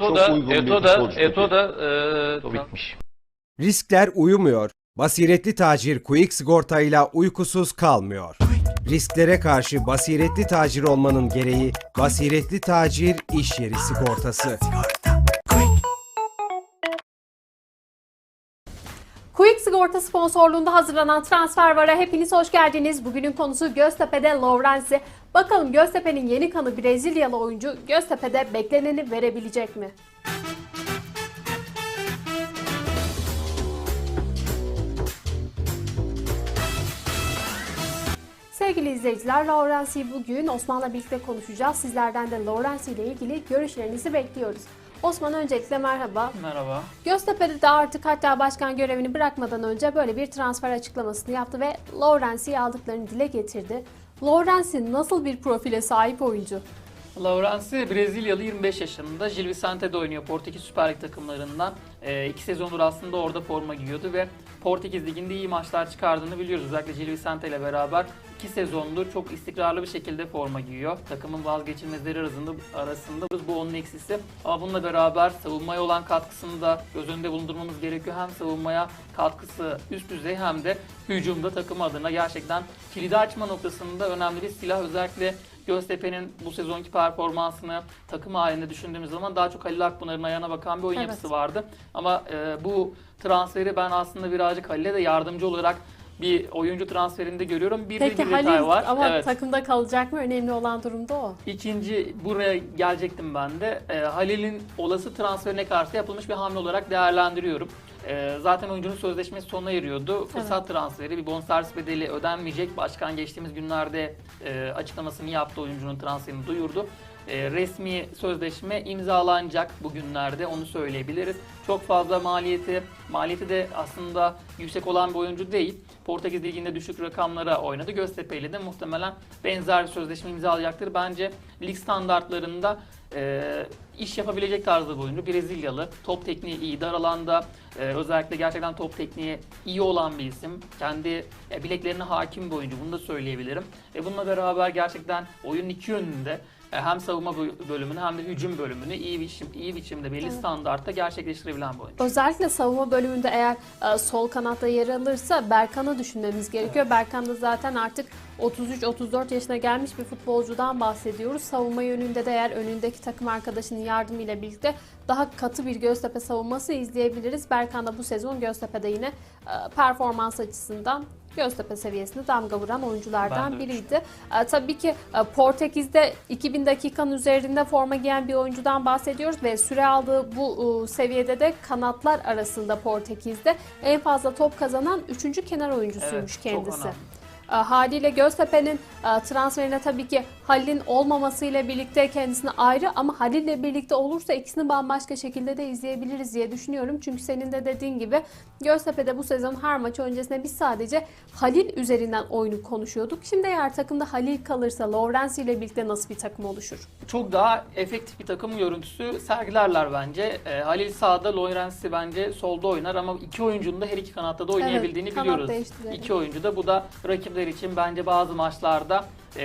Eto çok da, uygun bir Eto da, futbolcu Eto da e, bitmiş. Riskler uyumuyor. Basiretli tacir Quick Sigorta ile uykusuz kalmıyor. Risklere karşı basiretli tacir olmanın gereği Basiretli Tacir İş Yeri Sigortası. Quick Sigorta sponsorluğunda hazırlanan transfer vara hepiniz hoş geldiniz. Bugünün konusu Göztepe'de Lawrence. Bakalım Göztepe'nin yeni kanı Brezilyalı oyuncu Göztepe'de bekleneni verebilecek mi? Sevgili izleyiciler, Lawrence'yi bugün Osman'la birlikte konuşacağız. Sizlerden de Lawrence ile ilgili görüşlerinizi bekliyoruz. Osman öncelikle merhaba. Merhaba. Göztepe'de de artık hatta başkan görevini bırakmadan önce böyle bir transfer açıklamasını yaptı ve Lawrence'i aldıklarını dile getirdi. Lawrence nasıl bir profile sahip oyuncu? Laurence Brezilyalı 25 yaşında. Gil Vicente'de oynuyor Portekiz Süper Lig takımlarından. E, iki sezondur aslında orada forma giyiyordu ve Portekiz Ligi'nde iyi maçlar çıkardığını biliyoruz. Özellikle Gil Vicente ile beraber iki sezondur çok istikrarlı bir şekilde forma giyiyor. Takımın vazgeçilmezleri arasında, arasında bu onun eksisi. Ama bununla beraber savunmaya olan katkısını da göz önünde bulundurmamız gerekiyor. Hem savunmaya katkısı üst düzey hem de hücumda takım adına gerçekten kilidi açma noktasında önemli bir silah. Özellikle Göztepe'nin bu sezonki performansını takım halinde düşündüğümüz zaman daha çok Halil Akpınar'ın ayağına bakan bir oyun Evet. yapısı vardı. Ama e, bu transferi ben aslında birazcık Halil'e de yardımcı olarak bir oyuncu transferinde görüyorum. Bir de Peki bir detay Halil var. ama evet. takımda kalacak mı? Önemli olan durumda o. İkinci buraya gelecektim ben de. E, Halil'in olası transferine karşı yapılmış bir hamle olarak değerlendiriyorum. E, zaten oyuncunun sözleşmesi sona eriyordu. Fırsat transferi, bir bonservis bedeli ödenmeyecek. Başkan geçtiğimiz günlerde e, açıklamasını yaptı, oyuncunun transferini duyurdu. E, resmi sözleşme imzalanacak bugünlerde onu söyleyebiliriz. Çok fazla maliyeti, maliyeti de aslında yüksek olan bir oyuncu değil. Portekiz Ligi'nde düşük rakamlara oynadı. Göztepe ile de muhtemelen benzer sözleşme imzalayacaktır. Bence lig standartlarında e, iş yapabilecek tarzda bir oyuncu. Brezilyalı, top tekniği iyi, dar alanda e, özellikle gerçekten top tekniği iyi olan bir isim. Kendi e, bileklerine hakim bir oyuncu, bunu da söyleyebilirim. E, bununla beraber gerçekten oyunun iki yönünde hem savunma bö- bölümünü hem de hücum bölümünü iyi biçim, iyi biçimde belli standartta gerçekleştirebilen bir oyuncu. Özellikle savunma bölümünde eğer e, sol kanatta yer alırsa Berkan'ı düşünmemiz gerekiyor. Berkan da zaten artık 33-34 yaşına gelmiş bir futbolcudan bahsediyoruz. Savunma yönünde de eğer önündeki takım arkadaşının yardımıyla birlikte daha katı bir Göztepe savunması izleyebiliriz. Berkan da bu sezon Göztepe'de yine e, performans açısından Göztepe seviyesinde damga vuran oyunculardan biriydi. E, tabii ki e, Portekiz'de 2000 dakikanın üzerinde forma giyen bir oyuncudan bahsediyoruz ve süre aldığı bu e, seviyede de kanatlar arasında Portekiz'de en fazla top kazanan 3. kenar oyuncusuymuş çok kendisi. E, Haliyle Göztepe'nin e, transferine tabii ki Halil'in olmamasıyla birlikte kendisine ayrı ama Halil'le birlikte olursa ikisini bambaşka şekilde de izleyebiliriz diye düşünüyorum. Çünkü senin de dediğin gibi Göztepe'de bu sezon her maç öncesinde biz sadece Halil üzerinden oyunu konuşuyorduk. Şimdi eğer takımda Halil kalırsa Lawrence ile birlikte nasıl bir takım oluşur? çok daha efektif bir takım görüntüsü sergilerler bence. E, Halil sağda, Lawrence'i bence solda oynar ama iki oyuncunun da her iki kanatta da oynayabildiğini Evet, biliyoruz. İki oyuncu da bu da rakipler için bence bazı maçlarda e,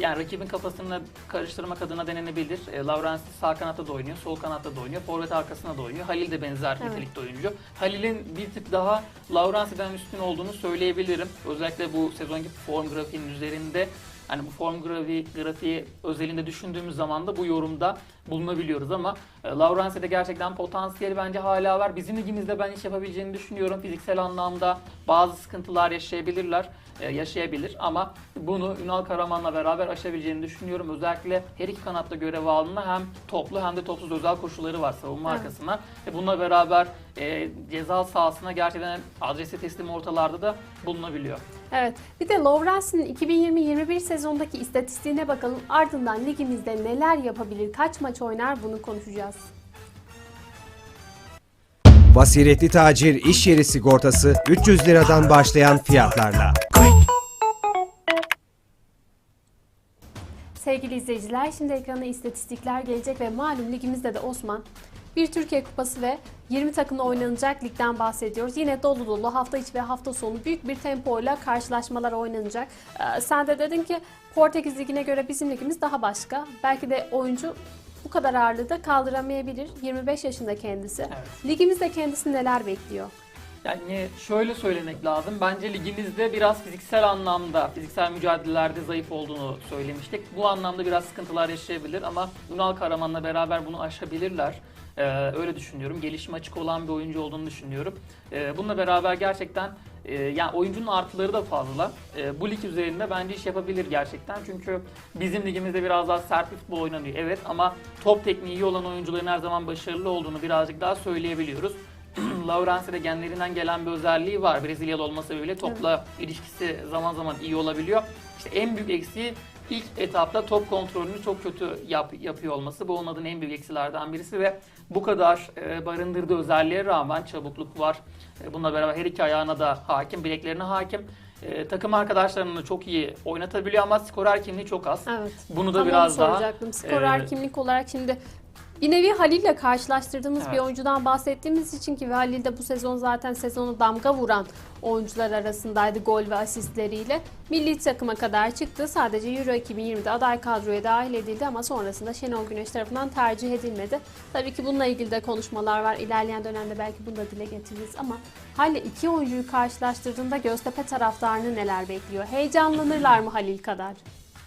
yani rakibin kafasını karıştırmak adına denenebilir. E, Lawrence sağ kanatta da oynuyor, sol kanatta da oynuyor, forvet arkasına da oynuyor. Halil de benzer Evet. nitelikte oyuncu. Halil'in bir tık daha Lawrence'den üstün olduğunu söyleyebilirim. Özellikle bu sezonki form grafiğinin üzerinde Hani bu form grafiği, grafiği özelinde düşündüğümüz zaman da bu yorumda bulunabiliyoruz ama e, Lawrence'de gerçekten potansiyeli bence hala var. Bizim ligimizde ben iş yapabileceğini düşünüyorum. Fiziksel anlamda bazı sıkıntılar yaşayabilirler, yaşayabilir ama bunu Ünal Karaman'la beraber aşabileceğini düşünüyorum. Özellikle her iki kanatta görev aldığında hem toplu hem de topsuz özel koşulları var savunma Evet. arkasına. Ve bununla beraber e, ceza sahasına gerçekten adresi teslim ortalarda da bulunabiliyor. Evet. Bir de Lawrence'in 2020-21 sezondaki istatistiğine bakalım. Ardından ligimizde neler yapabilir, kaç maç oynar bunu konuşacağız. Basiretli Tacir İş Yeri Sigortası 300 liradan başlayan fiyatlarla. Sevgili izleyiciler, şimdi ekrana istatistikler gelecek ve malum ligimizde de Osman bir Türkiye Kupası ve 20 takımla oynanacak ligden bahsediyoruz. Yine dolu dolu hafta içi ve hafta sonu büyük bir tempoyla karşılaşmalar oynanacak. Ee, sen de dedin ki Portekiz Ligi'ne göre bizim ligimiz daha başka. Belki de oyuncu bu kadar ağırlığı da kaldıramayabilir. 25 yaşında kendisi. Evet. Ligimizde kendisi neler bekliyor? Yani şöyle söylemek lazım. Bence liginizde biraz fiziksel anlamda, fiziksel mücadelelerde zayıf olduğunu söylemiştik. Bu anlamda biraz sıkıntılar yaşayabilir ama Ünal Karaman'la beraber bunu aşabilirler. Ee, öyle düşünüyorum. Gelişim açık olan bir oyuncu olduğunu düşünüyorum. Ee, bununla beraber gerçekten e, yani oyuncunun artıları da fazla. Ee, bu lig üzerinde bence iş yapabilir gerçekten. Çünkü bizim ligimizde biraz daha sert bir futbol oynanıyor. Evet ama top tekniği iyi olan oyuncuların her zaman başarılı olduğunu birazcık daha söyleyebiliyoruz. Laurence'de genlerinden gelen bir özelliği var. Brezilyalı olması bile topla ilişkisi zaman zaman iyi olabiliyor. İşte en büyük eksiği ilk etapta top kontrolünü çok kötü yap, yapıyor olması. Bu olmadığın en büyük eksilerden birisi ve bu kadar e, barındırdığı özelliğe rağmen çabukluk var. E, bununla beraber her iki ayağına da hakim, bileklerine hakim. E, takım arkadaşlarını çok iyi oynatabiliyor ama skorer kimliği çok az. Evet. Bunu da Tam biraz onu daha soracaktım. Skorer e, kimlik olarak şimdi bir nevi Halil'le karşılaştırdığımız bir Evet. oyuncudan bahsettiğimiz için ki Halil de bu sezon zaten sezonu damga vuran oyuncular arasındaydı gol ve asistleriyle. Milli takıma kadar çıktı. Sadece Euro 2020'de aday kadroya dahil edildi ama sonrasında Şenol Güneş tarafından tercih edilmedi. Tabii ki bununla ilgili de konuşmalar var. İlerleyen dönemde belki bunu da dile getiririz ama Halil iki oyuncuyu karşılaştırdığında Göztepe taraftarını neler bekliyor? Heyecanlanırlar mı Halil kadar?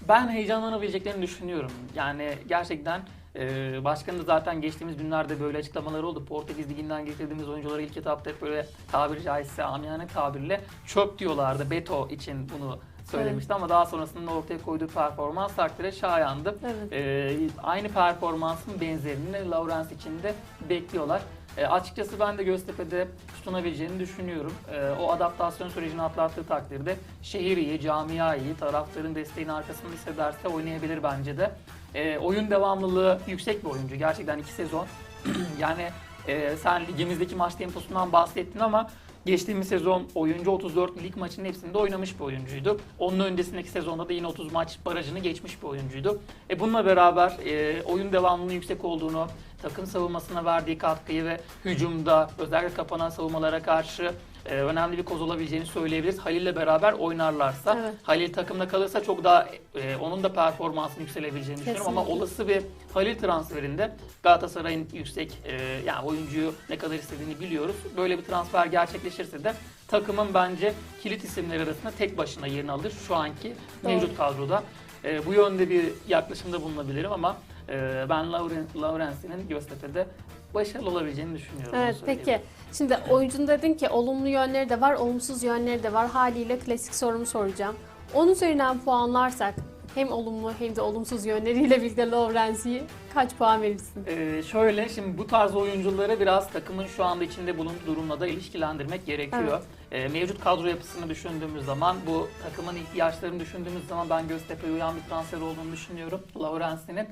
Ben heyecanlanabileceklerini düşünüyorum. Yani gerçekten e, başkanın da zaten geçtiğimiz günlerde böyle açıklamaları oldu. Portekiz Ligi'nden getirdiğimiz oyuncuları ilk etapta hep böyle tabiri caizse amiyane tabirle çöp diyorlardı. Beto için bunu söylemişti ama daha sonrasında ortaya koyduğu performans takdire şayandı. Evet. E, aynı performansın benzerini Lawrence için de bekliyorlar. E, açıkçası ben de Göztepe'de tutunabileceğini düşünüyorum. E, o adaptasyon sürecini atlattığı takdirde şehir iyi, camia iyi, taraftarın desteğini arkasında hissederse oynayabilir bence de. E, oyun devamlılığı yüksek bir oyuncu. Gerçekten iki sezon. yani e, sen ligimizdeki maç temposundan bahsettin ama geçtiğimiz sezon oyuncu 34 lig maçının hepsinde oynamış bir oyuncuydu. Onun öncesindeki sezonda da yine 30 maç barajını geçmiş bir oyuncuydu. E bununla beraber e, oyun devamlılığının yüksek olduğunu, takım savunmasına verdiği katkıyı ve hücumda özellikle kapanan savunmalara karşı e, önemli bir koz olabileceğini söyleyebiliriz. Halil'le beraber oynarlarsa, Evet. Halil takımda kalırsa çok daha e, onun da performansının yükselebileceğini düşünüyorum ama Kesinlikle. olası bir Halil transferinde Galatasaray'ın yüksek e, yani oyuncuyu ne kadar istediğini biliyoruz. Böyle bir transfer gerçekleşirse de takımın bence kilit isimleri arasında tek başına yerini alır şu anki Doğru. mevcut kadroda. E, bu yönde bir yaklaşımda bulunabilirim ama e, ben Lauren, Lawrence'nin Göztepe'de başarılı olabileceğini düşünüyorum. Evet peki. Şimdi oyuncunun dedin ki olumlu yönleri de var, olumsuz yönleri de var. Haliyle klasik sorumu soracağım. 10 üzerinden puanlarsak hem olumlu hem de olumsuz yönleriyle birlikte Lawrence'i kaç puan verirsin? Ee, şöyle şimdi bu tarz oyuncuları biraz takımın şu anda içinde bulunduğu durumla da ilişkilendirmek gerekiyor. Ee, mevcut kadro yapısını düşündüğümüz zaman bu takımın ihtiyaçlarını düşündüğümüz zaman ben Göztepe'ye uyan bir transfer olduğunu düşünüyorum. Lawrence'nin Ee,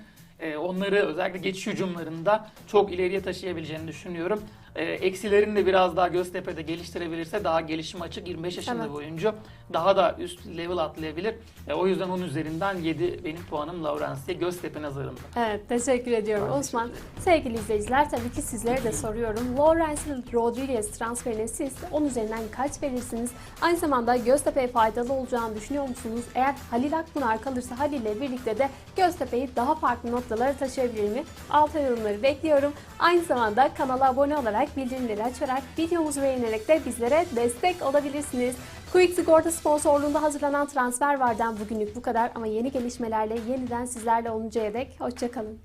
onları özellikle geçiş hücumlarında çok ileriye taşıyabileceğini düşünüyorum. Ee, eksilerini de biraz daha Göztepe'de geliştirebilirse daha gelişim açık 25 yaşında Evet. bir oyuncu. Daha da üst level atlayabilir. Ee, o yüzden onun üzerinden 7 benim puanım Lawrence'ye Göztepe nazarında. Evet teşekkür ediyorum Ben Osman. teşekkür Sevgili izleyiciler tabii ki sizlere de soruyorum. Lawrence Rodriguez transferine siz 10 üzerinden kaç verirsiniz? Aynı zamanda Göztepe'ye faydalı olacağını düşünüyor musunuz? Eğer Halil Akpınar kalırsa Halil ile birlikte de Göztepe'yi daha farklı noktalara taşıyabilir mi? Alta yorumları bekliyorum. Aynı zamanda kanala abone olarak bildirimleri açarak videomuzu beğenerek de bizlere destek olabilirsiniz. Quick Sigorta sponsorluğunda hazırlanan transfer vardan bugünlük bu kadar ama yeni gelişmelerle yeniden sizlerle oluncaya dek hoşçakalın.